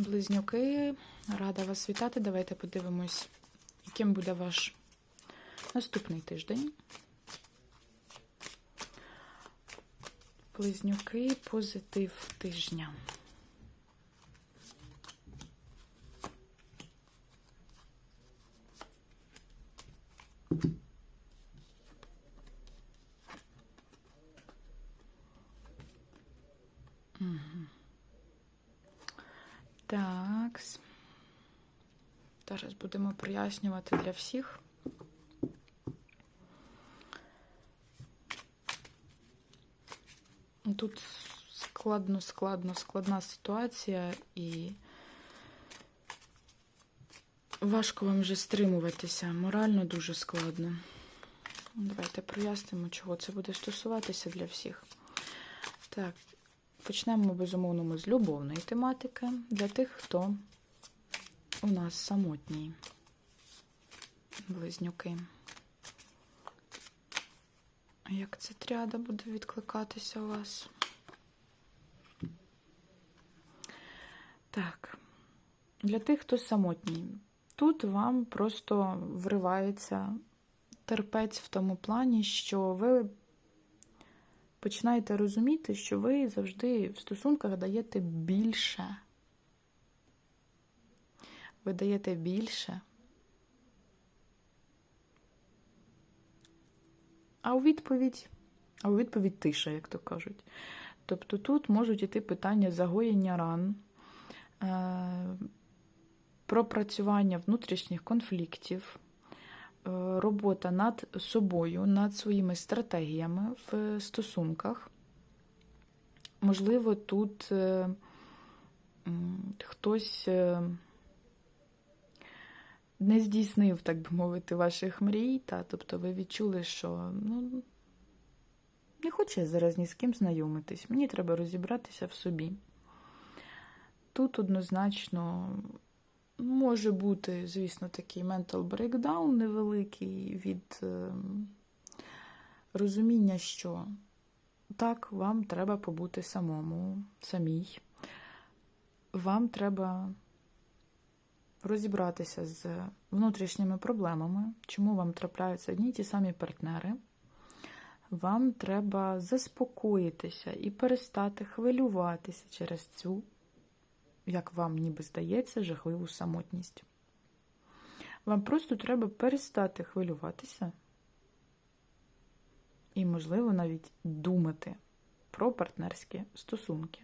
Близнюки, рада вас вітати. Давайте подивимось, яким буде ваш наступний тиждень. Близнюки, позитив тижня. Так. Зараз будемо прояснювати для всіх. Тут складно, складно, складна ситуація і важко вам вже стримуватися. Морально дуже складно. Давайте прояснимо, чого це буде стосуватися для всіх. Так, Почнемо, безумовно, з любовної тематики для тих, хто у нас самотній близнюки. Як ця тряда буде відкликатися у вас? Так, для тих, хто самотній, тут вам просто вривається терпець в тому плані, що ви починаєте розуміти, що ви завжди в стосунках даєте більше. Ви даєте більше. А у відповідь, а у відповідь тиша, як то кажуть. Тобто тут можуть іти питання загоєння ран, е, пропрацювання внутрішніх конфліктів. Е, робота над собою, над своїми стратегіями в стосунках. Можливо, тут е, хтось не здійснив, так би мовити, ваших мрій, та, тобто ви відчули, що ну, не хочу я зараз ні з ким знайомитись, мені треба розібратися в собі. Тут однозначно Може бути, звісно, такий mental breakdown невеликий від е, розуміння, що так, вам треба побути самому, самій. Вам треба розібратися з внутрішніми проблемами, чому вам трапляються одні й ті самі партнери. Вам треба заспокоїтися і перестати хвилюватися через цю як вам ніби здається, жахливу самотність. Вам просто треба перестати хвилюватися і, можливо, навіть думати про партнерські стосунки.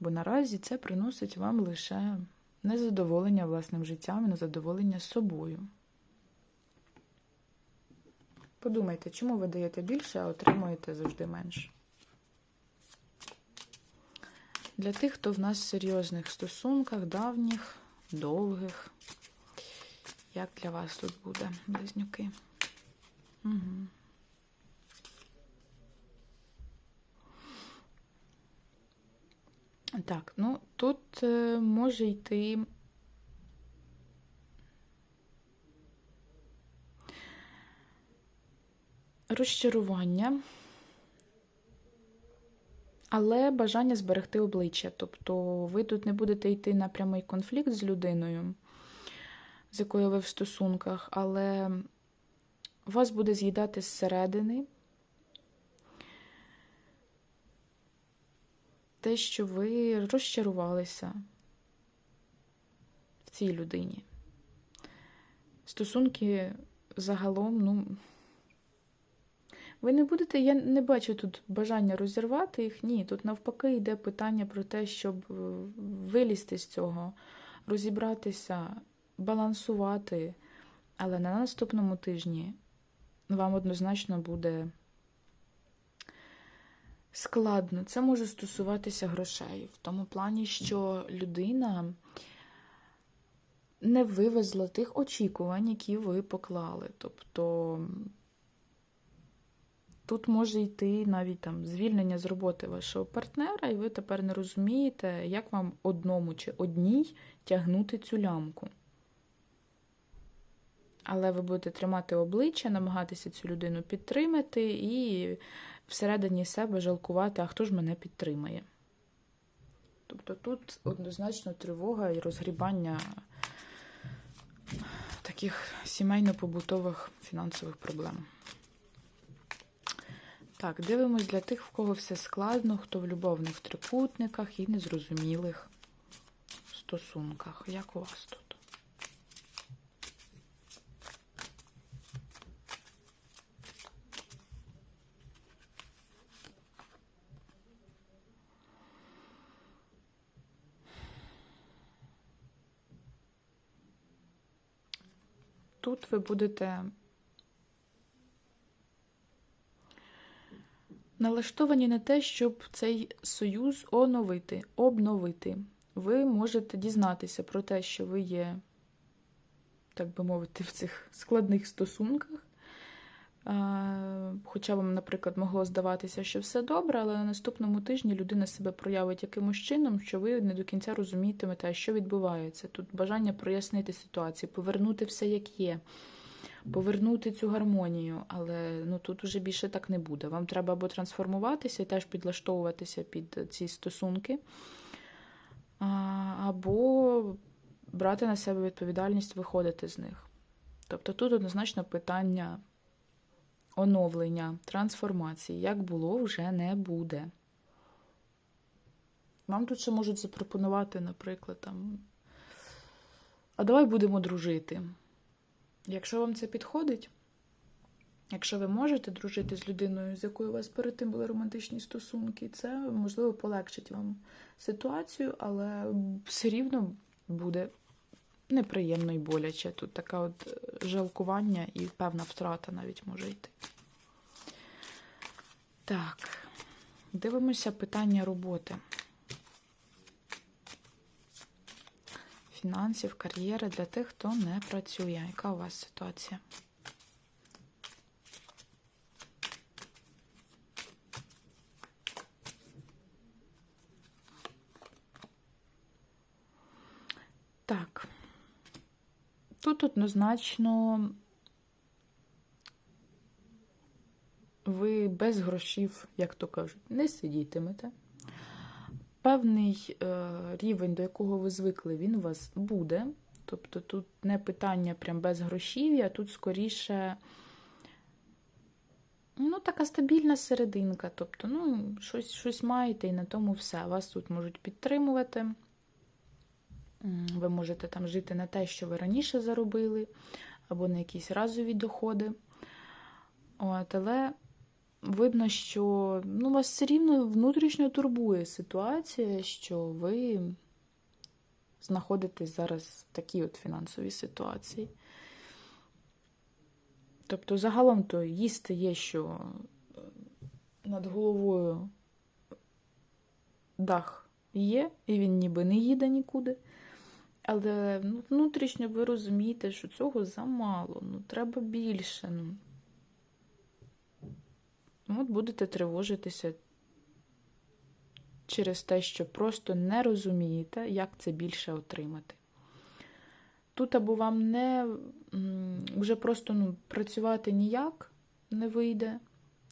Бо наразі це приносить вам лише незадоволення власним життям і незадоволення собою. Подумайте, чому ви даєте більше, а отримуєте завжди менше. Для тих, хто в нас в серйозних стосунках, давніх, довгих. Як для вас тут буде, близнюки? Угу. Так, ну тут е, може йти. Розчарування але бажання зберегти обличчя. Тобто ви тут не будете йти на прямий конфлікт з людиною, з якою ви в стосунках, але вас буде з'їдати зсередини те, що ви розчарувалися в цій людині. Стосунки загалом, ну. Ви не будете, я не бачу тут бажання розірвати їх. Ні, тут навпаки йде питання про те, щоб е, вилізти з цього, розібратися, балансувати. Але на наступному тижні вам однозначно буде складно. Це може стосуватися грошей, в тому плані, що людина не вивезла тих очікувань, які ви поклали. Тобто. Тут може йти навіть там звільнення з роботи вашого партнера, і ви тепер не розумієте, як вам одному чи одній тягнути цю лямку. Але ви будете тримати обличчя, намагатися цю людину підтримати і всередині себе жалкувати, а хто ж мене підтримає. Тобто тут однозначно тривога і розгрібання таких сімейно-побутових фінансових проблем. Так, дивимось для тих, в кого все складно, хто в любовних трикутниках і незрозумілих стосунках. Як у вас тут? Тут ви будете налаштовані на те, щоб цей союз оновити, обновити. Ви можете дізнатися про те, що ви є, так би мовити, в цих складних стосунках. Хоча вам, наприклад, могло здаватися, що все добре, але на наступному тижні людина себе проявить якимось чином, що ви не до кінця розумітимете, що відбувається. Тут бажання прояснити ситуацію, повернути все як є, повернути цю гармонію, але ну, тут вже більше так не буде. Вам треба або трансформуватися і теж підлаштовуватися під ці стосунки, або брати на себе відповідальність, виходити з них. Тобто тут однозначно питання оновлення, трансформації, як було, вже не буде. Вам тут ще можуть запропонувати, наприклад, там. А давай будемо дружити. Якщо вам це підходить, якщо ви можете дружити з людиною, з якою у вас перед тим були романтичні стосунки, це можливо полегшить вам ситуацію, але все рівно буде неприємно і боляче. Тут таке от е, жалкування і певна втрата навіть може йти. Так, дивимося питання роботи. Фінансів, кар'єри для тих, хто не працює. Яка у вас ситуація? Так. Тут однозначно ви без грошів, як то кажуть, не сидітимете. Певний е, рівень, до якого ви звикли, він у вас буде. Тобто тут не питання прям без грошів, а тут скоріше ну, така стабільна серединка. Тобто, ну, щось щось маєте і на тому все. Вас тут можуть підтримувати. Ви можете там жити на те, що ви раніше заробили, або на якісь разові доходи. От, Але видно, що ну, вас все рівно внутрішньо турбує ситуація, що ви знаходитесь зараз в такій от фінансовій ситуації. Тобто, загалом то їсти є, що над головою дах є, і він ніби не їде нікуди. Але ну, внутрішньо ви розумієте, що цього замало, ну треба більше. Ну. От будете тривожитися через те, що просто не розумієте, як це більше отримати. Тут або вам не вже просто ну, працювати ніяк не вийде.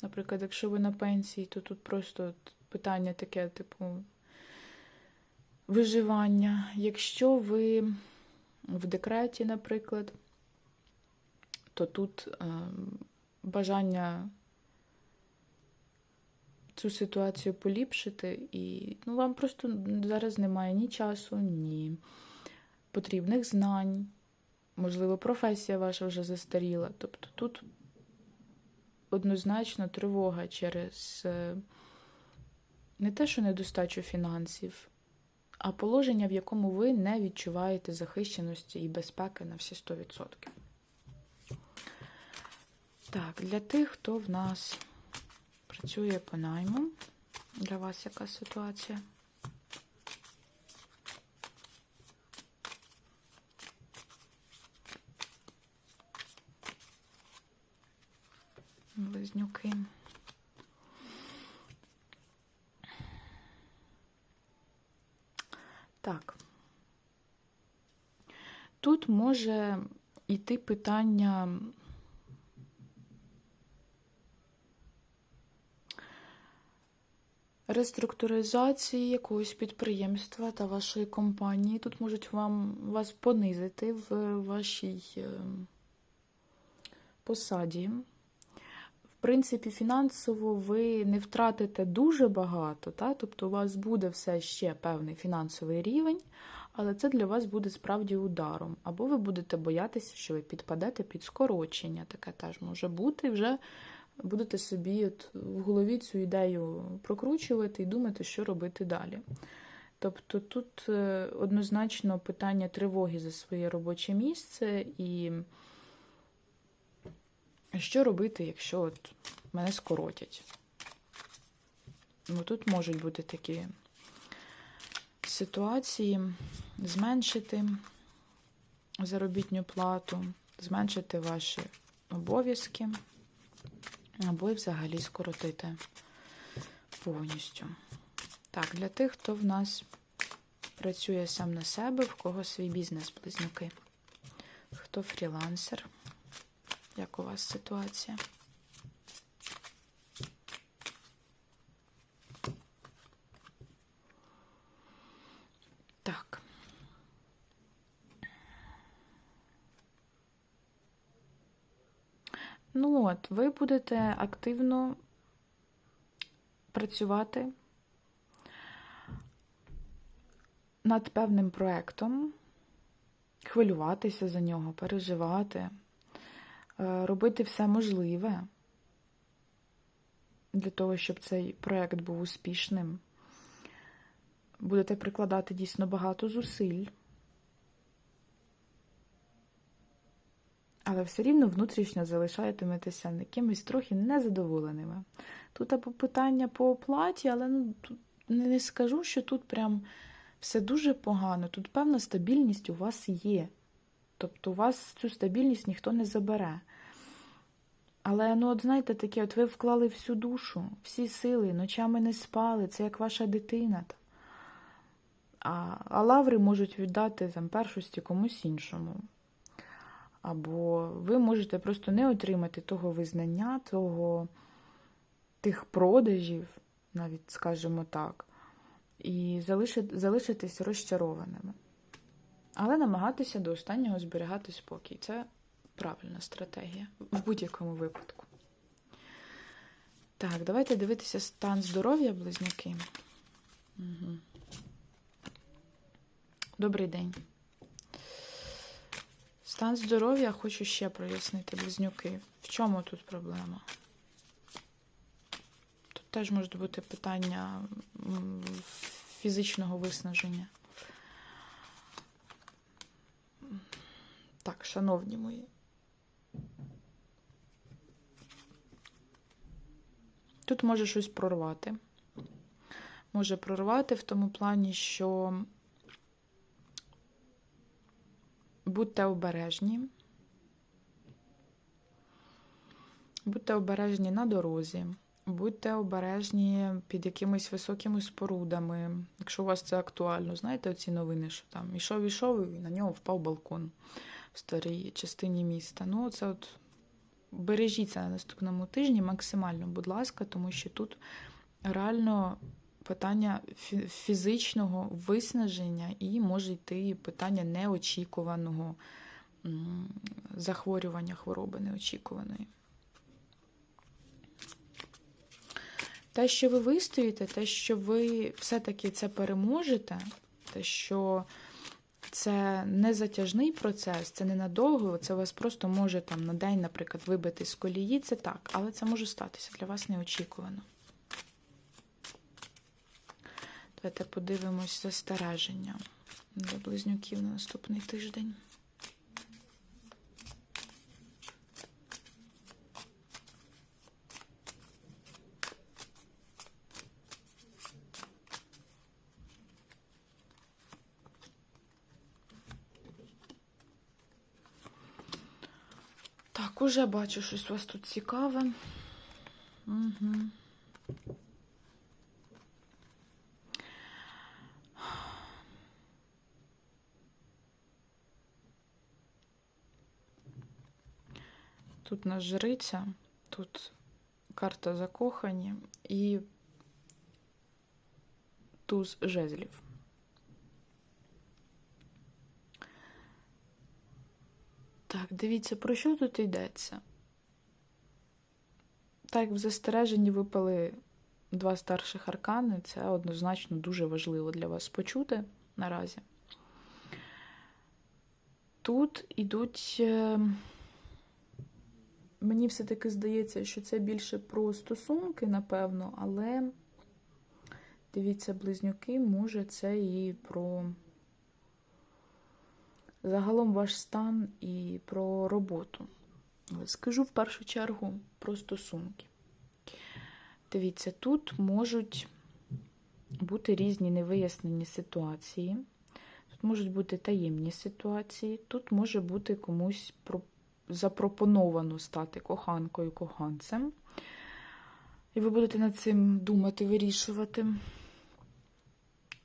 Наприклад, якщо ви на пенсії, то тут просто питання таке, типу, виживання. Якщо ви в декреті, наприклад, то тут е, бажання цю ситуацію поліпшити, і ну, вам просто зараз немає ні часу, ні потрібних знань. Можливо, професія ваша вже застаріла. Тобто тут однозначно тривога через е, не те, що недостачу фінансів, а положення, в якому ви не відчуваєте захищеності і безпеки на всі 100%. Так, для тих, хто в нас працює по найму, для вас яка ситуація? Близнюки. Так. Тут може йти питання. реструктуризації якогось підприємства та вашої компанії. Тут можуть вам вас понизити в вашій е, посаді. Принципі, фінансово ви не втратите дуже багато, та? тобто у вас буде все ще певний фінансовий рівень, але це для вас буде справді ударом. Або ви будете боятися, що ви підпадете під скорочення. Таке теж може бути. Вже будете собі от в голові цю ідею прокручувати і думати, що робити далі. Тобто тут е, однозначно питання тривоги за своє робоче місце і що робити, якщо от мене скоротять. Ну, Тут можуть бути такі ситуації, зменшити заробітню плату, зменшити ваші обов'язки, або й взагалі скоротити повністю. Так, для тих, хто в нас працює сам на себе, в кого свій бізнес-близнюки, хто фрілансер. Як у вас ситуація? Так. Ну от, ви будете активно працювати над певним проектом, хвилюватися за нього, переживати. Е, робити все можливе для того, щоб цей проєкт був успішним. Будете прикладати дійсно багато зусиль, але все рівно внутрішньо залишатиметеся якимись трохи незадоволеними. Тут або питання по оплаті, але ну, тут не скажу, що тут прям все дуже погано. Тут певна стабільність у вас є. Тобто у вас цю стабільність ніхто не забере. Але, ну, от знаєте, таке, от ви вклали всю душу, всі сили, ночами не спали, це як ваша дитина. А а лаври можуть віддати там першості комусь іншому. Або ви можете просто не отримати того визнання, того, тих продажів, навіть, скажімо так, і залишитись розчарованими. Але намагатися до останнього зберігати спокій. Це правильна стратегія в будь-якому випадку. Так, давайте дивитися стан здоров'я близнюки. Угу. Добрий день. Стан здоров'я хочу ще прояснити близнюки. В чому тут проблема? Тут теж можуть бути питання фізичного виснаження. Так, шановні мої. Тут може щось прорвати. Може прорвати в тому плані, що будьте обережні. Будьте обережні на дорозі, будьте обережні під якимись високими спорудами. Якщо у вас це актуально, знаєте оці новини, що там ішов, ішов, і на нього впав балкон в старій частині міста. Ну, це от бережіться на наступному тижні максимально, будь ласка, тому що тут реально питання фізичного виснаження і може йти питання неочікуваного захворювання хвороби неочікуваної. Те, що ви вистоїте, те, що ви все-таки це переможете, те, що це не затяжний процес, це ненадовго, це вас просто може там на день, наприклад, вибити з колії, це так, але це може статися для вас неочікувано. Давайте подивимось застереження для близнюків на наступний тиждень. Так, уже бачу, щось у вас тут цікаве. Угу. Тут нас жриця, тут карта закохані, і туз жезлів. Так, дивіться, про що тут йдеться? Так, в застереженні випали два старших аркани. Це однозначно дуже важливо для вас почути наразі. Тут ідуть. е, Мені все-таки здається, що це більше про стосунки, напевно, але дивіться, близнюки, може, це і про загалом ваш стан і про роботу. Скажу в першу чергу про стосунки. Дивіться, тут можуть бути різні невияснені ситуації, тут можуть бути таємні ситуації, тут може бути комусь запропоновано стати коханкою, коханцем. І ви будете над цим думати, вирішувати.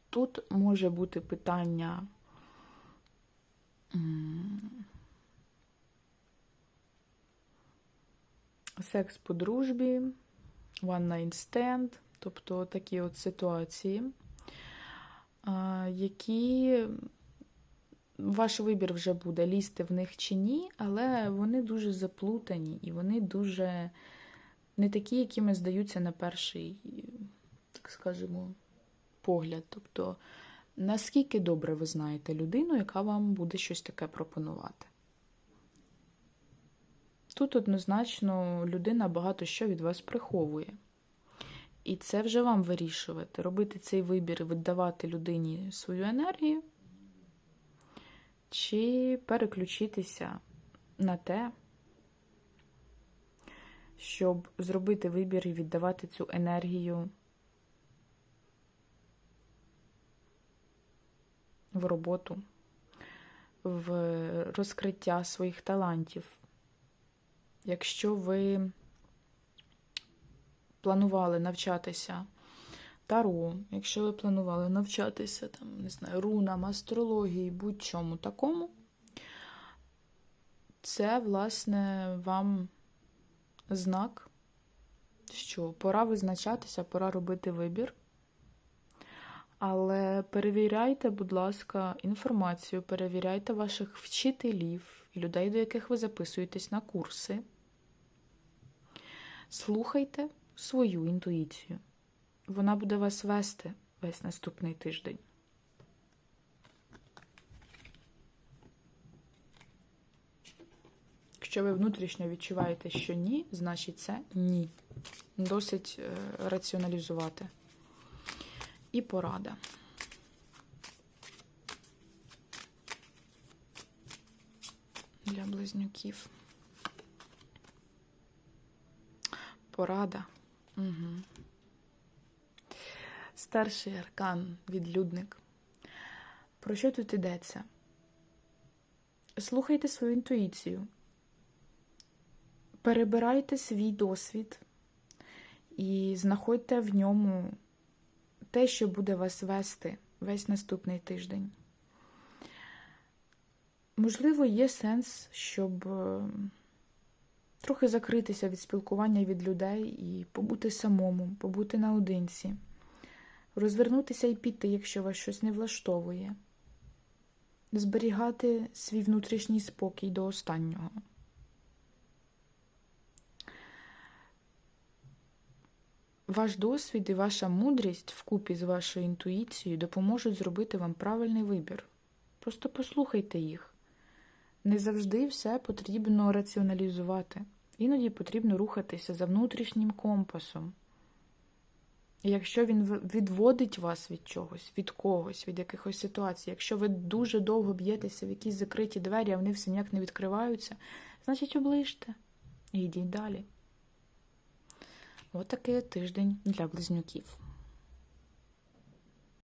Тут може бути питання. Секс по дружбі, one night stand, тобто такі от ситуації, які ваш вибір вже буде лізти в них чи ні, але вони дуже заплутані і вони дуже не такі, якими здаються на перший, так скажемо, погляд. Тобто, наскільки добре ви знаєте людину, яка вам буде щось таке пропонувати. Тут однозначно людина багато що від вас приховує. І це вже вам вирішувати, робити цей вибір і віддавати людині свою енергію, чи переключитися на те, щоб зробити вибір і віддавати цю енергію в роботу, в розкриття своїх талантів. Якщо ви планували навчатися таро, якщо ви планували навчатися там, не знаю, рунам, астрології, будь-чому такому, це, власне, вам знак, що пора визначатися, пора робити вибір. Але перевіряйте, будь ласка, інформацію, перевіряйте ваших вчителів і людей, до яких ви записуєтесь на курси. Слухайте свою інтуїцію. Вона буде вас вести весь наступний тиждень. Якщо ви внутрішньо відчуваєте, що ні, значить це ні. Досить е, раціоналізувати. І порада. Для близнюків. Порада. Угу. Старший аркан, відлюдник. Про що тут йдеться? Слухайте свою інтуїцію. Перебирайте свій досвід і знаходьте в ньому те, що буде вас вести весь наступний тиждень. Можливо, є сенс, щоб е, трохи закритися від спілкування від людей і побути самому, побути наодинці, розвернутися і піти, якщо вас щось не влаштовує, зберігати свій внутрішній спокій до останнього. Ваш досвід і ваша мудрість вкупі з вашою інтуїцією допоможуть зробити вам правильний вибір. Просто послухайте їх. Не завжди все потрібно раціоналізувати. Іноді потрібно рухатися за внутрішнім компасом. І якщо він відводить вас від чогось, від когось, від якихось ситуацій, якщо ви дуже довго б'єтеся в якісь закриті двері, а вони все ніяк не відкриваються, значить оближте і йдіть далі. Отакий тиждень для близнюків.